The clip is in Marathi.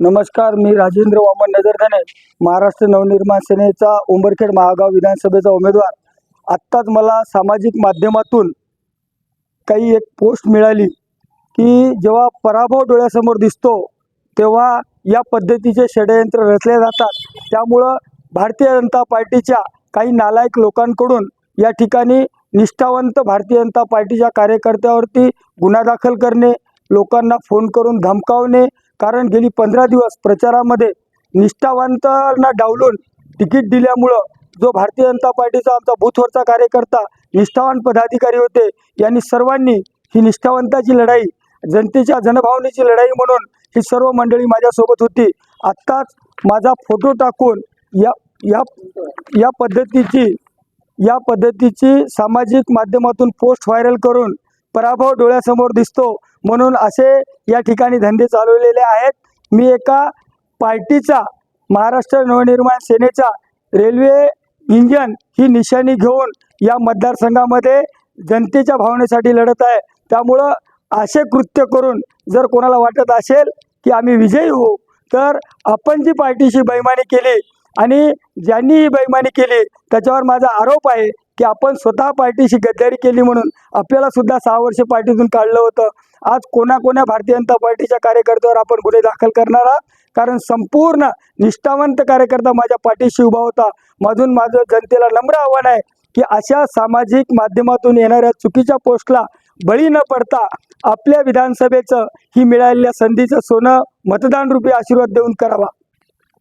नमस्कार मी राजेंद्र वामन नजरधने महाराष्ट्र नवनिर्माण सेनेचा उंबरखेड महागाव विधानसभेचा उमेदवार. आत्ताच मला सामाजिक माध्यमातून काही एक पोस्ट मिळाली की जेव्हा पराभव डोळ्यासमोर दिसतो तेव्हा या पद्धतीचे षडयंत्र रचले जातात. त्यामुळं भारतीय जनता पार्टीच्या काही नालायक लोकांकडून या ठिकाणी निष्ठावंत भारतीय जनता पार्टीच्या कार्यकर्त्यावरती गुन्हा दाखल करणे लोकांना फोन करून धमकावणे कारण गेली पंधरा दिवस प्रचारामध्ये निष्ठावंतांना डावलून तिकीट दिल्यामुळं जो भारतीय जनता पार्टीचा आमचा बूथवरचा कार्यकर्ता निष्ठावान पदाधिकारी होते यांनी सर्वांनी ही निष्ठावंताची लढाई जनतेच्या जनभावनेची लढाई म्हणून ही सर्व मंडळी माझ्यासोबत होती. आत्ताच माझा फोटो टाकून या या या पद्धतीची या पद्धतीची सामाजिक माध्यमातून पोस्ट व्हायरल करून पराभव डोळ्यासमोर दिसतो. म्हणून असे या ठिकाणी धंदे चालवलेले आहेत. मी एका पार्टीचा महाराष्ट्र नवनिर्माण सेनेचा रेल्वे इंजन ही निशाणी घेऊन या मतदारसंघामध्ये जनतेच्या भावनेसाठी लढत आहे. त्यामुळं असे कृत्य करून जर कोणाला वाटत असेल की आम्ही विजयी होऊ तर आपण जी पार्टीशी बैमानी केली आणि ज्यांनी ही बैमानी केली त्याच्यावर माझा आरोप आहे की आपण स्वतः पार्टीशी गद्दारी केली म्हणून आपल्याला सुद्धा सहा वर्ष पार्टीतून काढलं होतं. आज कोणाकोण्या भारतीय जनता पार्टीच्या कार्यकर्त्यावर आपण गुन्हे दाखल करणार आहात? कारण संपूर्ण निष्ठावंत कार्यकर्ता माझ्या पाठीशी उभा होता. माझून माझं जनतेला नम्र आव्हान आहे की अशा सामाजिक माध्यमातून येणाऱ्या चुकीच्या पोस्टला बळी न पडता आपल्या विधानसभेचं ही मिळालेल्या संधीचं सोनं मतदान रूपी आशीर्वाद देऊन करावा.